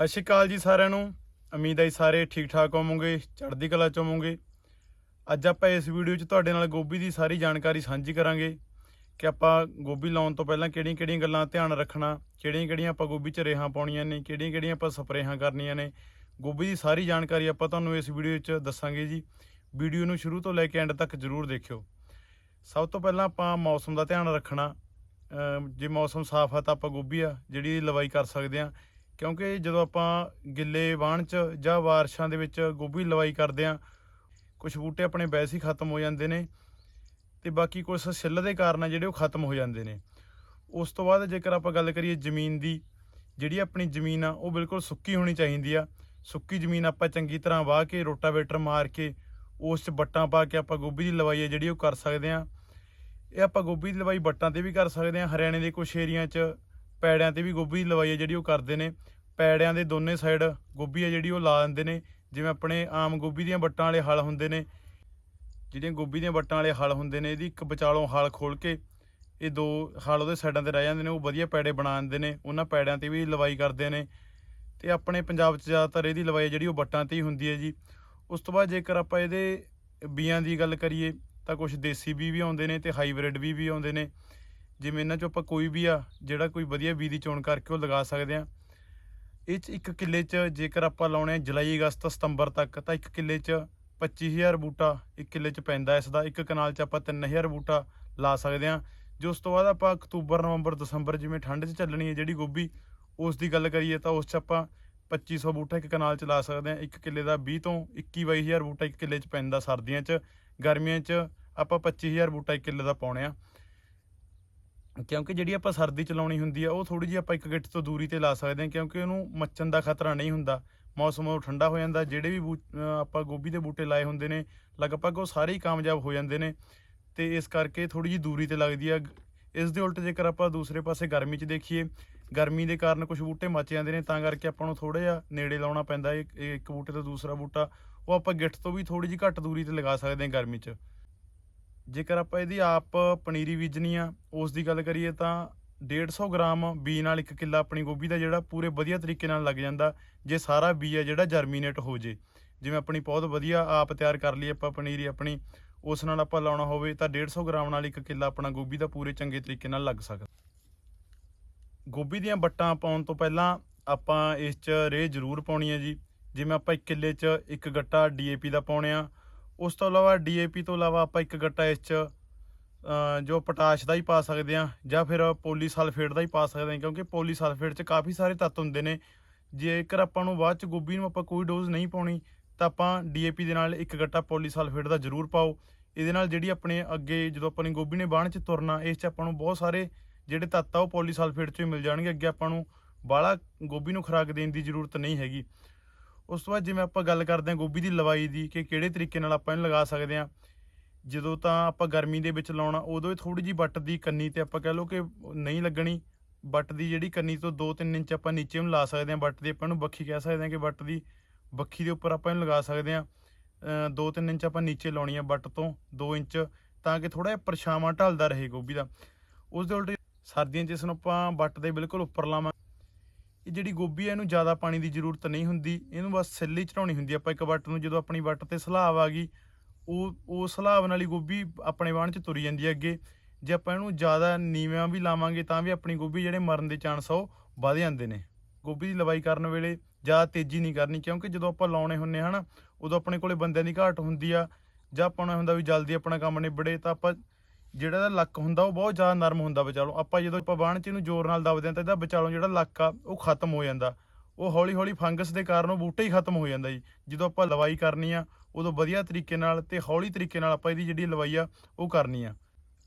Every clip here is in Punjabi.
ਸਤਿ ਸ਼੍ਰੀ ਅਕਾਲ ਜੀ ਸਾਰਿਆਂ ਨੂੰ। ਉਮੀਦ ਹੈ ਸਾਰੇ ਠੀਕ ਠਾਕ ਹੋਵੋਗੇ, ਚੜ੍ਹਦੀ ਕਲਾ ਚ ਹੋਵੋਗੇ। ਅੱਜ ਆਪਾਂ ਇਸ ਵੀਡੀਓ 'ਚ ਤੁਹਾਡੇ ਨਾਲ ਗੋਭੀ ਦੀ ਸਾਰੀ ਜਾਣਕਾਰੀ ਸਾਂਝੀ ਕਰਾਂਗੇ ਕਿ ਆਪਾਂ ਗੋਭੀ ਲਾਉਣ ਤੋਂ ਪਹਿਲਾਂ ਕਿਹੜੀਆਂ-ਕਿਹੜੀਆਂ ਗੱਲਾਂ ਧਿਆਨ ਰੱਖਣਾ, ਕਿਹੜੀਆਂ-ਕਿਹੜੀਆਂ ਆਪਾਂ ਗੋਭੀ 'ਚ ਰੇਹਾਂ ਪਾਉਣੀਆਂ ਨੇ, ਕਿਹੜੀਆਂ-ਕਿਹੜੀਆਂ ਆਪਾਂ ਸਪਰੇਹਾਂ ਕਰਨੀਆਂ ਨੇ। ਗੋਭੀ ਦੀ ਸਾਰੀ ਜਾਣਕਾਰੀ ਆਪਾਂ ਤੁਹਾਨੂੰ ਇਸ ਵੀਡੀਓ 'ਚ ਦੱਸਾਂਗੇ ਜੀ। ਵੀਡੀਓ ਨੂੰ ਸ਼ੁਰੂ ਤੋਂ ਲੈ ਕੇ ਐਂਡ ਤੱਕ ਜ਼ਰੂਰ ਦੇਖਿਓ। ਸਭ ਤੋਂ ਪਹਿਲਾਂ ਆਪਾਂ ਮੌਸਮ ਦਾ ਧਿਆਨ ਰੱਖਣਾ। ਜੇ ਮੌਸਮ ਸਾਫ਼ ਹੈ ਤਾਂ ਆਪਾਂ ਗੋਭੀ ਆ, ਜਿਹੜੀ ਲਵਾਈ ਕਰ ਸਕਦੇ ਆ। ਕਿਉਂਕਿ ਜਦੋਂ ਆਪਾਂ ਗਿੱਲੇ ਵਾਹਣ 'ਚ ਜਾਂ ਵਾਰਸ਼ਾਂ ਦੇ ਵਿੱਚ ਗੋਭੀ ਲਵਾਈ ਕਰਦੇ ਆ ਕੁਝ ਬੂਟੇ ਆਪਣੇ ਵੈਸੇ ਹੀ ਖਤਮ ਹੋ ਜਾਂਦੇ ਨੇ ਤੇ ਬਾਕੀ ਕੁਝ ਸਿੱਲ ਦੇ ਕਾਰਨ ਆ ਜਿਹੜੇ ਉਹ ਖਤਮ ਹੋ ਜਾਂਦੇ ਨੇ। ਉਸ ਤੋਂ ਬਾਅਦ ਜੇਕਰ ਆਪਾਂ ਗੱਲ ਕਰੀਏ ਜ਼ਮੀਨ ਦੀ, ਜਿਹੜੀ ਆਪਣੀ ਜ਼ਮੀਨ ਆ, ਉਹ ਬਿਲਕੁਲ ਸੁੱਕੀ ਹੋਣੀ ਚਾਹੀਦੀ ਆ। ਸੁੱਕੀ ਜ਼ਮੀਨ ਆਪਾਂ ਚੰਗੀ ਤਰ੍ਹਾਂ ਵਾਹ ਕੇ, ਰੋਟਾਵੇਟਰ ਮਾਰ ਕੇ, ਉਸ 'ਚ ਬੱਟਾਂ ਪਾ ਕੇ ਆਪਾਂ ਗੋਭੀ ਦੀ ਲਵਾਈ ਹੈ ਜਿਹੜੀ ਉਹ ਕਰ ਸਕਦੇ ਆ ਇਹ ਆਪਾਂ ਗੋਭੀ ਦੀ ਲਵਾਈ ਬੱਟਾਂ ਤੇ ਵੀ ਕਰ ਸਕਦੇ ਆ ਹਰਿਆਣੇ ਦੇ ਕੁਝ ਏਰੀਆ 'ਚ ਪੈੜਿਆਂ ਤੇ ਵੀ ਗੋਭੀ ਦੀ ਲਵਾਈ ਹੈ ਜਿਹੜੀ ਉਹ ਕਰਦੇ ਨੇ। ਪੈੜਿਆਂ ਦੇ ਦੋਨੇ ਸਾਈਡ ਗੋਭੀ ਹੈ ਜਿਹੜੀ ਉਹ ਲਾ ਦਿੰਦੇ ਨੇ। ਜਿਵੇਂ ਆਪਣੇ ਆਮ ਗੋਭੀ ਦੀਆਂ ਵੱਟਾਂ ਵਾਲੇ ਹਲ ਹੁੰਦੇ ਨੇ। ਜਿਹੜੀਆਂ ਗੋਭੀ ਦੀਆਂ ਵੱਟਾਂ ਵਾਲੇ ਹਲ ਹੁੰਦੇ ਨੇ, ਇਹਦੀ ਇੱਕ ਵਿਚਾਲੋਂ ਹਲ ਖੋਲ ਕੇ ਇਹ ਦੋ ਹਲ ਉਹਦੇ ਸਾਈਡਾਂ ਤੇ ਰਹਿ ਜਾਂਦੇ ਨੇ, ਉਹ ਵਧੀਆ ਪੈੜੇ ਬਣਾ ਦਿੰਦੇ ਨੇ। ਉਹਨਾਂ ਪੈੜਿਆਂ ਤੇ ਵੀ ਲਵਾਈ ਕਰਦੇ ਨੇ। ਤੇ ਆਪਣੇ ਪੰਜਾਬ 'ਚ ਜ਼ਿਆਦਾਤਰ ਇਹਦੀ ਲਵਾਈ ਜਿਹੜੀ ਉਹ ਵੱਟਾਂ ਤੇ ਹੀ ਹੁੰਦੀ ਹੈ ਜੀ। ਉਸ ਤੋਂ ਬਾਅਦ ਜੇਕਰ ਆਪਾਂ ਇਹਦੇ ਬੀਆਂ ਦੀ ਗੱਲ ਕਰੀਏ, ਤਾਂ ਕੁਝ ਦੇਸੀ ਬੀ ਵੀ ਆਉਂਦੇ ਨੇ ਤੇ ਹਾਈਬ੍ਰਿਡ ਵੀ ਵੀ ਆਉਂਦੇ ਨੇ। ਜਿਵੇਂ ਇਹਨਾਂ 'ਚੋਂ ਆਪਾਂ ਕੋਈ ਵੀ ਆ, ਜਿਹੜਾ ਕੋਈ ਵਧੀਆ ਬੀ ਦੀ ਚੋਣ ਕਰਕੇ ਉਹ ਲਗਾ ਸਕਦੇ ਆ ਇਹ 'ਚ ਇੱਕ ਕਿੱਲੇ 'ਚ ਜੇਕਰ ਆਪਾਂ ਲਾਉਣੇ ਆ ਜੁਲਾਈ, ਅਗਸਤ, ਸਤੰਬਰ ਤੱਕ, ਤਾਂ ਇੱਕ ਕਿੱਲੇ 'ਚ 25000 ਬੂਟਾ ਇੱਕ ਕਿੱਲੇ 'ਚ ਪੈਂਦਾ ਇਸ ਦਾ। ਇੱਕ ਕਨਾਲ 'ਚ ਆਪਾਂ 3000 ਬੂਟਾ ਲਾ ਸਕਦੇ ਆ ਜੋ ਉਸ ਤੋਂ ਬਾਅਦ ਆਪਾਂ ਅਕਤੂਬਰ, ਨਵੰਬਰ, ਦਸੰਬਰ ਜਿਵੇਂ ਠੰਡ 'ਚ ਚੱਲਣੀ ਹੈ ਜਿਹੜੀ ਗੋਭੀ, ਉਸ ਦੀ ਗੱਲ ਕਰੀਏ ਤਾਂ ਉਸ 'ਚ ਆਪਾਂ 2500 ਬੂਟਾ ਇੱਕ ਕਨਾਲ 'ਚ ਲਾ ਸਕਦੇ ਆ ਇੱਕ ਕਿੱਲੇ ਦਾ 20 ਤੋਂ 21 22000 ਬੂਟਾ ਇੱਕ ਕਿੱਲੇ 'ਚ ਪੈਂਦਾ ਸਰਦੀਆਂ 'ਚ। ਗਰਮੀਆਂ 'ਚ ਆਪਾਂ 25000 ਬੂਟਾ ਇੱਕ ਕਿੱਲੇ ਦਾ ਪਾਉਣੇ ਆ। ਕਿਉਂਕਿ ਜਿਹੜੀ ਆਪਾਂ ਸਰਦੀ ਚ ਲਾਉਣੀ ਹੁੰਦੀ ਆ, ਉਹ ਥੋੜੀ ਜਿਹੀ ਆਪਾਂ ਇੱਕ ਗਿੱਟ ਤੋਂ ਦੂਰੀ ਤੇ ਲਾ ਸਕਦੇ ਹਾਂ, ਕਿਉਂਕਿ ਉਹਨੂੰ ਮੱਚਣ ਦਾ ਖਤਰਾ ਨਹੀਂ ਹੁੰਦਾ। ਮੌਸਮ ਉਹ ਠੰਡਾ ਹੋ ਜਾਂਦਾ, ਜਿਹੜੇ ਵੀ ਬੂ- ਆਪਾਂ ਗੋਭੀ ਦੇ ਬੂਟੇ ਲਾਏ ਹੁੰਦੇ ਨੇ, ਲਗਭਗ ਉਹ ਸਾਰੇ ਹੀ ਕਾਮਯਾਬ ਹੋ ਜਾਂਦੇ ਨੇ। ਤੇ ਇਸ ਕਰਕੇ ਥੋੜੀ ਜਿਹੀ ਦੂਰੀ ਤੇ ਲੱਗਦੀ ਆ। ਇਸ ਦੇ ਉਲਟ ਜੇਕਰ ਆਪਾਂ ਦੂਸਰੇ ਪਾਸੇ ਗਰਮੀ 'ਚ ਦੇਖੀਏ, ਗਰਮੀ ਦੇ ਕਾਰਨ ਕੁਝ ਬੂਟੇ ਮੱਚ ਜਾਂਦੇ ਨੇ, ਤਾਂ ਕਰਕੇ ਆਪਾਂ ਨੂੰ ਥੋੜਾ ਜਿਹਾ ਨੇੜੇ ਲਾਉਣਾ ਪੈਂਦਾ, ਇੱਕ ਇੱਕ ਬੂਟੇ ਤੋਂ ਦੂਸਰਾ ਬੂਟਾ। ਉਹ ਆਪਾਂ ਗਿੱਟ ਤੋਂ ਵੀ ਥੋੜੀ ਜਿਹੀ ਘੱਟ ਦੂਰੀ ਤੇ ਲਗਾ ਸਕਦੇ ਹਾਂ ਗਰਮੀ 'ਚ। ਜੇਕਰ ਆਪਾਂ ਇਹਦੀ ਆਪ ਪਨੀਰੀ ਬੀਜਣੀ ਆ, ਉਸ ਦੀ ਗੱਲ ਕਰੀਏ ਤਾਂ 150 ਗ੍ਰਾਮ ਬੀ ਨਾਲ ਇੱਕ ਕਿੱਲਾ ਆਪਣੀ ਗੋਭੀ ਦਾ ਜਿਹੜਾ ਪੂਰੇ ਵਧੀਆ ਤਰੀਕੇ ਨਾਲ ਲੱਗ ਜਾਂਦਾ, ਜੇ ਸਾਰਾ ਬੀ ਆ ਜਿਹੜਾ ਜਰਮੀਨੇਟ ਹੋ ਜੇ। ਜਿਵੇਂ ਆਪਣੀ ਬਹੁਤ ਵਧੀਆ ਆਪ ਤਿਆਰ ਕਰ ਲਈ ਆਪਾਂ ਪਨੀਰੀ ਆਪਣੀ, ਉਸ ਨਾਲ ਆਪਾਂ ਲਾਉਣਾ ਹੋਵੇ ਤਾਂ 150 ਗ੍ਰਾਮ ਨਾਲ ਇੱਕ ਕਿੱਲਾ ਆਪਣਾ ਗੋਭੀ ਦਾ ਪੂਰੇ ਚੰਗੇ ਤਰੀਕੇ ਨਾਲ ਲੱਗ ਸਕਦਾ। ਗੋਭੀ ਦੀਆਂ ਬੱਟਾਂ ਪਾਉਣ ਤੋਂ ਪਹਿਲਾਂ ਆਪਾਂ ਇਸ 'ਚ ਰੇਹ ਜ਼ਰੂਰ ਪਾਉਣੀ ਹੈ ਜੀ। ਜਿਵੇਂ ਆਪਾਂ ਇੱਕ ਕਿੱਲੇ 'ਚ ਇੱਕ ਗੱਟਾ ਡੀਏਪੀ ਦਾ ਪਾਉਣੇ ਆ ਉਸ ਤੋਂ ਇਲਾਵਾ ਡੀਏਪੀ ਤੋਂ ਇਲਾਵਾ ਆਪਾਂ ਇੱਕ ਗੱਟਾ ਇਸ 'ਚ ਜੋ ਪੋਟਾਸ਼ ਦਾ ਹੀ ਪਾ ਸਕਦੇ ਆ ਜਾਂ ਫਿਰ ਪੋਲੀਸਲਫੇਟ ਦਾ ਹੀ ਪਾ ਸਕਦੇ ਆ ਕਿਉਂਕਿ ਪੋਲੀਸਲਫੇਟ 'ਚ ਕਾਫੀ ਸਾਰੇ ਤੱਤ ਹੁੰਦੇ ਨੇ। ਜੇਕਰ ਆਪਾਂ ਨੂੰ ਬਾਅਦ 'ਚ ਗੋਭੀ ਨੂੰ ਆਪਾਂ ਕੋਈ ਡੋਜ਼ ਨਹੀਂ ਪਾਉਣੀ, ਤਾਂ ਆਪਾਂ ਡੀਏਪੀ ਦੇ ਨਾਲ ਇੱਕ ਗੱਟਾ ਪੋਲੀਸਲਫੇਟ ਦਾ ਜ਼ਰੂਰ ਪਾਓ। ਇਹਦੇ ਨਾਲ ਜਿਹੜੀ ਆਪਣੇ ਅੱਗੇ ਜਦੋਂ ਆਪਾਂ ਨੇ ਗੋਭੀ ਨੇ ਬਾਣ 'ਚ ਤੁਰਨਾ, ਇਸ 'ਚ ਆਪਾਂ ਨੂੰ ਬਹੁਤ ਸਾਰੇ ਜਿਹੜੇ ਤੱਤ ਆ ਉਹ ਪੋਲੀਸਲਫੇਟ 'ਚੋਂ ਹੀ ਮਿਲ ਜਾਣਗੇ। ਅੱਗੇ ਆਪਾਂ ਨੂੰ ਬਾਹਲਾ ਗੋਭੀ ਨੂੰ ਖੁਰਾਕ ਦੇਣ ਦੀ ਜ਼ਰੂਰਤ ਨਹੀਂ ਹੈਗੀ। ਉਸ ਤੋਂ ਬਾਅਦ ਜਿਵੇਂ ਆਪਾਂ ਗੱਲ ਕਰਦੇ ਹਾਂ ਗੋਭੀ ਦੀ ਲਵਾਈ ਦੀ ਕਿ ਕਿਹੜੇ ਤਰੀਕੇ ਨਾਲ ਆਪਾਂ ਇਹਨੂੰ ਲਗਾ ਸਕਦੇ ਹਾਂ, ਜਦੋਂ ਤਾਂ ਆਪਾਂ ਗਰਮੀ ਦੇ ਵਿੱਚ ਲਾਉਣਾ, ਉਦੋਂ ਹੀ ਥੋੜੀ ਜੀ ਬੱਟ ਦੀ ਕੰਨੀ ਤੇ ਆਪਾਂ ਕਹਿ ਲਓ ਕਿ ਨਹੀਂ ਲੱਗਣੀ, ਵੱਟ ਦੀ ਜਿਹੜੀ ਕੰਨੀ ਤੋਂ 2-3 ਇੰਚ ਆਪਾਂ ਨੀਚੇ ਨੂੰ ਲਾ ਸਕਦੇ ਹਾਂ, ਵੱਟ ਦੀ ਆਪਾਂ ਨੂੰ ਬੱਖੀ ਕਹਿ ਸਕਦੇ ਹਾਂ ਕਿ ਵੱਟ ਦੀ ਬੱਖੀ ਦੇ ਉੱਪਰ ਆਪਾਂ ਇਹਨੂੰ ਲਗਾ ਸਕਦੇ ਹਾਂ। 2-3 ਇੰਚ ਆਪਾਂ ਨੀਚੇ ਲਾਉਣੀ ਆ ਵੱਟ ਤੋਂ 2 ਇੰਚ, ਤਾਂ ਕਿ ਥੋੜਾ ਜਿਹਾ ਪਰਛਾਵਾਂ ਢਲਦਾ ਰਹੇ ਗੋਭੀ ਦਾ। ਉਸ ਦੇ ਉਲਟ ਸਰਦੀਆਂ 'ਚ ਇਸ ਨੂੰ ਆਪਾਂ ਵੱਟ ਦੇ ਬਿਲਕੁਲ ਉੱਪਰ ਲਾਵਾਂ ਇਹ ਜਿਹੜੀ ਗੋਭੀ ਹੈ, ਇਹਨੂੰ ਜ਼ਿਆਦਾ ਪਾਣੀ ਦੀ ਜ਼ਰੂਰਤ ਨਹੀਂ ਹੁੰਦੀ। ਇਹਨੂੰ ਬਸ ਸਿੱਲੀ ਚੜਾਉਣੀ ਹੁੰਦੀ ਆਪਾਂ ਇੱਕ ਵੱਟ ਨੂੰ ਜਦੋਂ ਆਪਣੀ ਵੱਟ ਤੇ ਸਲਾਬ ਆ ਗਈ, ਉਹ ਉਹ ਸਲਾਬ ਨਾਲ ਹੀ ਗੋਭੀ ਆਪਣੇ ਵਾਹਣ 'ਚ ਤੁਰੀ ਜਾਂਦੀ ਹੈ ਅੱਗੇ। ਜੇ ਆਪਾਂ ਇਹਨੂੰ ਜ਼ਿਆਦਾ ਨੀਵਾਂ ਵੀ ਲਾਵਾਂਗੇ, ਤਾਂ ਵੀ ਆਪਣੀ ਗੋਭੀ ਜਿਹੜੇ ਮਰਨ ਦੇ ਚਾਂਸ ਆ, ਉਹ ਵੱਧ ਜਾਂਦੇ ਨੇ। ਗੋਭੀ ਦੀ ਲਵਾਈ ਕਰਨ ਵੇਲੇ ਜ਼ਿਆਦਾ ਤੇਜ਼ੀ ਨਹੀਂ ਕਰਨੀ, ਕਿਉਂਕਿ ਜਦੋਂ ਆਪਾਂ ਲਾਉਣੇ ਹੁੰਨੇ ਹਨਾ, ਉਦੋਂ ਆਪਣੇ ਕੋਲੇ ਬੰਦਿਆਂ ਦੀ ਘਾਟ ਹੁੰਦੀ ਆ। ਜਾਂ ਆਪਾਂ ਨੂੰ ਹੁੰਦਾ ਵੀ ਜਲਦੀ ਆਪਣਾ ਕੰਮ ਨਿਬੜੇ, ਤਾਂ ਆਪਾਂ ਜਿਹੜਾ ਇਹਦਾ ਲੱਕ ਹੁੰਦਾ, ਉਹ ਬਹੁਤ ਜ਼ਿਆਦਾ ਨਰਮ ਹੁੰਦਾ ਵਿਚਾਲੋਂ। ਆਪਾਂ ਜਦੋਂ ਆਪਾਂ ਬਾਣ ਚ ਇਹਨੂੰ ਜ਼ੋਰ ਨਾਲ ਦਬਦੇ ਹਾਂ ਤਾਂ ਇਹਦਾ ਵਿਚਾਲੋਂ ਜਿਹੜਾ ਲੱਕ ਆ, ਉਹ ਖਤਮ ਹੋ ਜਾਂਦਾ। ਉਹ ਹੌਲੀ ਹੌਲੀ ਫੰਗਸ ਦੇ ਕਾਰਨ ਉਹ ਬੂਟਾ ਹੀ ਖਤਮ ਹੋ ਜਾਂਦਾ ਜੀ। ਜਦੋਂ ਆਪਾਂ ਲਵਾਈ ਕਰਨੀ ਆ, ਉਦੋਂ ਵਧੀਆ ਤਰੀਕੇ ਨਾਲ ਤੇ ਹੌਲੀ ਤਰੀਕੇ ਨਾਲ ਆਪਾਂ ਇਹਦੀ ਜਿਹੜੀ ਲਵਾਈ ਆ, ਉਹ ਕਰਨੀ ਆ।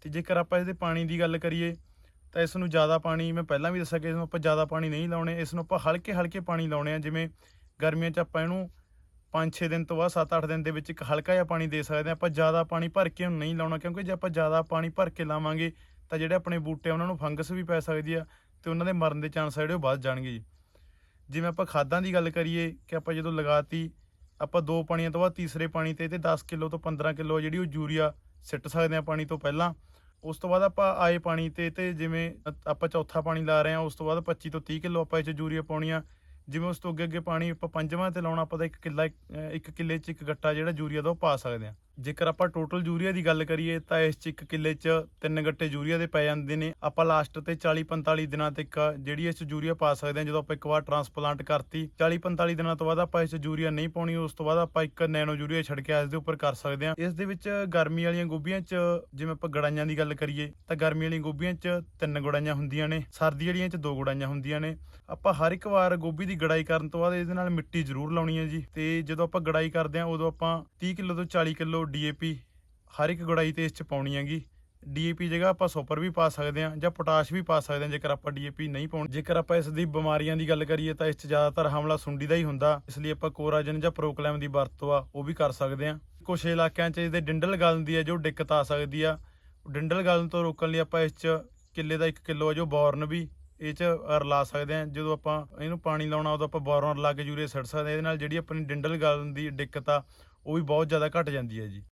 ਤੇ ਜੇਕਰ ਆਪਾਂ ਇਹਦੇ ਪਾਣੀ ਦੀ ਗੱਲ ਕਰੀਏ, ਤਾਂ ਇਸ ਨੂੰ ਜ਼ਿਆਦਾ ਪਾਣੀ ਮੈਂ ਪਹਿਲਾਂ ਵੀ ਦੱਸਿਆ ਕਿ ਇਸ ਨੂੰ ਆਪਾਂ ਜ਼ਿਆਦਾ ਪਾਣੀ ਨਹੀਂ ਲਾਉਣੇ, ਇਸ ਨੂੰ ਆਪਾਂ ਹਲਕੇ ਹਲਕੇ ਪਾਣੀ ਲਾਉਣੇ ਆ, ਜਿਵੇਂ ਗਰਮੀਆਂ 'ਚ ਆਪਾਂ ਇਹਨੂੰ 5-6 ਦਿਨ ਤੋਂ ਬਾਅਦ 7-8 ਦਿਨ ਦੇ ਵਿੱਚ ਇੱਕ ਹਲਕਾ ਜਿਹਾ ਪਾਣੀ ਦੇ ਸਕਦੇ ਹਾਂ। ਆਪਾਂ ਜ਼ਿਆਦਾ ਪਾਣੀ ਭਰ ਕੇ ਉਹਨੂੰ ਨਹੀਂ ਲਾਉਣਾ, ਕਿਉਂਕਿ ਜੇ ਆਪਾਂ ਜ਼ਿਆਦਾ ਪਾਣੀ ਭਰ ਕੇ ਲਾਵਾਂਗੇ, ਤਾਂ ਜਿਹੜੇ ਆਪਣੇ ਬੂਟੇ ਉਹਨਾਂ ਨੂੰ ਫੰਗਸ ਵੀ ਪੈ ਸਕਦੀ ਆ ਤੇ ਉਹਨਾਂ ਦੇ ਮਰਨ ਦੇ ਚਾਂਸ ਜਿਹੜੇ ਉਹ ਵੱਧ ਜਾਣਗੇ ਜੀ। ਜਿਵੇਂ ਆਪਾਂ ਖਾਦਾਂ ਦੀ ਗੱਲ ਕਰੀਏ ਕਿ ਆਪਾਂ ਜਦੋਂ ਲਗਾਤੀ, ਆਪਾਂ ਦੋ ਪਾਣੀਆਂ ਤੋਂ ਬਾਅਦ ਤੀਸਰੇ ਪਾਣੀ ਤੇ ਤੇ 10 ਕਿਲੋ ਤੋਂ 15 ਕਿਲੋ ਜਿਹੜੀ ਉਹ ਯੂਰੀਆ ਸਿੱਟ ਸਕਦੇ ਆ ਪਾਣੀ ਤੋਂ ਪਹਿਲਾਂ। ਉਸ ਤੋਂ ਬਾਅਦ ਆਪਾਂ ਆਏ ਪਾਣੀ ਤੇ ਤੇ ਜਿਵੇਂ ਆਪਾਂ ਚੌਥਾ ਪਾਣੀ ਲਾ ਰਹੇ ਹਾਂ, ਉਸ ਤੋਂ ਬਾਅਦ 25 ਤੋਂ 30 ਕਿਲੋ ਆਪਾਂ ਇਹ ਚ ਯੂਰੀਆ ਪਾਉਣੀ ਆ। ਜਿਵੇਂ ਉਸ ਤੋਂ ਅੱਗੇ ਅੱਗੇ ਪਾਣੀ ਆਪਾਂ ਪੰਜਵਾਂ ਤੇ ਲਾਉਣਾ, ਆਪਾਂ ਤਾਂ ਇੱਕ ਕਿੱਲਾ, ਇੱਕ ਕਿੱਲੇ 'ਚ ਇੱਕ ਗੱਟਾ ਜਿਹੜਾ ਯੂਰੀਆ ਦਾ ਉਹ ਪਾ ਸਕਦੇ ਹਾਂ। ਜੇਕਰ ਆਪਾਂ ਟੋਟਲ ਯੂਰੀਆ ਦੀ ਗੱਲ ਕਰੀਏ ਤਾਂ ਇਸ 'ਚ ਇੱਕ ਕਿੱਲੇ 'ਚ ਤਿੰਨ ਗੱਟੇ ਯੂਰੀਆ ਦੇ ਪੈ ਜਾਂਦੇ ਨੇ। ਆਪਾਂ ਲਾਸਟ ਤੇ 40 45 ਦਿਨਾਂ ਤੱਕ ਜਿਹੜੀ ਇਸ 'ਚ ਯੂਰੀਆ ਪਾ ਸਕਦੇ ਹਾਂ, ਜਦੋਂ ਆਪਾਂ ਇੱਕ ਵਾਰ ਟਰਾਂਸਪਲਾਂਟ ਕਰਤੀ 40 45 ਦਿਨਾਂ ਤੋਂ ਬਾਅਦ ਆਪਾਂ ਇਸ 'ਚ ਯੂਰੀਆ ਨਹੀਂ ਪਾਉਣੀ, ਉਸ ਤੋਂ ਬਾਅਦ ਆਪਾਂ ਇੱਕ ਨੈਨੋ ਯੂਰੀਆ ਛਿੜਕ ਕੇ ਇਸ ਦੇ ਉੱਪਰ ਕਰ ਸਕਦੇ ਹਾਂ। ਇਸ ਦੇ ਵਿੱਚ ਗਰਮੀ ਵਾਲੀਆਂ ਗੋਭੀਆਂ 'ਚ, ਜਿਵੇਂ ਆਪਾਂ ਗੜਾਈਆਂ ਦੀ ਗੱਲ ਕਰੀਏ, ਤਾਂ ਗਰਮੀ ਵਾਲੀਆਂ ਗੋਭੀਆਂ 'ਚ ਤਿੰਨ ਗੜਾਈਆਂ ਹੁੰਦੀਆਂ ਨੇ, ਸਰਦੀ ਵਾਲੀਆਂ 'ਚ ਦੋ ਗੜਾਈਆਂ ਹੁੰਦੀਆਂ ਨੇ। ਆਪਾਂ ਹਰ ਇੱਕ ਵਾਰ ਗੋਭੀ ਦੀ ਗੜਾਈ ਕਰਨ ਤੋਂ ਬਾਅਦ ਇਹਦੇ ਨਾਲ ਮਿੱਟੀ ਜ਼ਰੂਰ ਲਾਉਣੀ ਹੈ ਜੀ। ਤੇ ਜਦੋਂ ਆਪਾਂ ਗੜਾਈ ਕਰਦੇ ਹਾਂ, ਉਦੋਂ ਆਪਾਂ 30 ਕਿਲੋ ਤੋਂ 40 ਕਿਲੋ ਡੀਏਪੀ ਹਰ ਇੱਕ ਗੁੜਾਈ ਤੇ ਇਸ 'ਚ ਪਾਉਣੀ ਹੈਗੀ। ਡੀਏਪੀ ਜਗ੍ਹਾ ਆਪਾਂ ਸੁਪਰ ਵੀ ਪਾ ਸਕਦੇ ਹਾਂ ਜਾਂ ਪੋਟਾਸ਼ ਵੀ ਪਾ ਸਕਦੇ ਹਾਂ ਜੇਕਰ ਆਪਾਂ ਡੀਏਪੀ ਨਹੀਂ ਪਾਉਣੀ। ਜੇਕਰ ਆਪਾਂ ਇਸ ਦੀ ਬਿਮਾਰੀਆਂ ਦੀ ਗੱਲ ਕਰੀਏ ਤਾਂ ਇਸ 'ਚ ਜ਼ਿਆਦਾਤਰ ਹਮਲਾ ਸੁੰਡੀ ਦਾ ਹੀ ਹੁੰਦਾ। ਇਸ ਲਈ ਆਪਾਂ ਕੋਰਾਜਨ ਜਾਂ ਪ੍ਰੋਕਲੈਮ ਦੀ ਵਰਤੋਂ ਆ, ਉਹ ਵੀ ਕਰ ਸਕਦੇ ਹਾਂ। ਕੁਝ ਇਲਾਕਿਆਂ 'ਚ ਇਹਦੇ ਡਿੰਡਲ ਗਲਣ ਦੀ ਹੈ ਜੋ ਦਿੱਕਤ ਆ ਸਕਦੀ ਆ। ਡਿੰਡਲ ਗਲਣ ਤੋਂ ਰੋਕਣ ਲਈ ਆਪਾਂ ਇਸ 'ਚ ਕਿੱਲੇ ਦਾ 1 ਕਿਲੋ ਆ ਜੋ ਬੋਰਨ ਵੀ ਇਹ 'ਚ ਰਲਾ ਸਕਦੇ ਹਾਂ। ਜਦੋਂ ਆਪਾਂ ਇਹਨੂੰ ਪਾਣੀ ਲਾਉਣਾ, ਉਦੋਂ ਆਪਾਂ ਬੋਰਨ ਲਾ ਕੇ ਯੂਰੀਆ ਛੱਡ ਸਕਦੇ ਹਾਂ। ਇਹਦੇ ਨਾਲ ਜਿਹੜੀ ਆਪਣੀ ਡਿੰਡਲ ਗਲਣ ਦੀ ਦਿੱਕਤ ਆ ਉਹ ਵੀ ਬਹੁਤ ਜ਼ਿਆਦਾ ਘਟ ਜਾਂਦੀ ਹੈ ਜੀ।